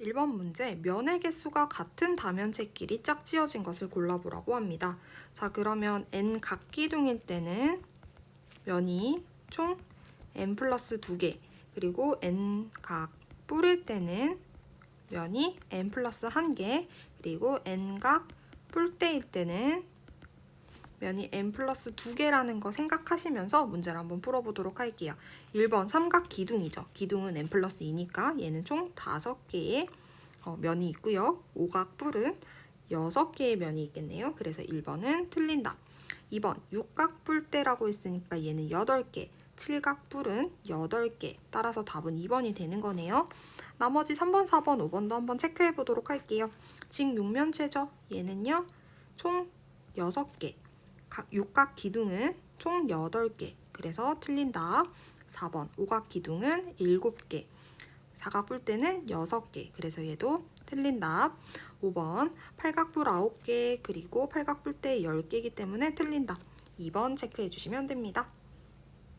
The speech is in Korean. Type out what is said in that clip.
1번 문제, 면의 개수가 같은 다면체끼리 짝지어진 것을 골라보라고 합니다. 자, 그러면 n 각기둥일 때는 면이 총 n 플러스 2개, 그리고 n 각 뿔일 때는 면이 n 플러스 1개, 그리고 n 각 뿔대일 때는 면이 n 플러스 2개라는 거 생각하시면서 문제를 한번 풀어보도록 할게요. 1번 삼각 기둥이죠. 기둥은 n 플러스 2니까 얘는 총 5개의 어, 면이 있고요. 오각 뿔은 6개의 면이 있겠네요. 그래서 1번은 틀린다. 2번 육각 뿔대라고 했으니까 얘는 8개, 칠각 뿔은 8개. 따라서 답은 2번이 되는 거네요. 나머지 3번, 4번, 5번도 한번 체크해 보도록 할게요. 직육면체죠. 얘는요. 총 6개. 각- 육각 기둥은 총 8개. 그래서 틀린다. 4번 오각 기둥은 7개. 사각 뿔대는 6개. 그래서 얘도 틀린다. 5번 팔각뿔 9개 그리고 팔각뿔대 10개이기 때문에 틀린다. 2번 체크해 주시면 됩니다.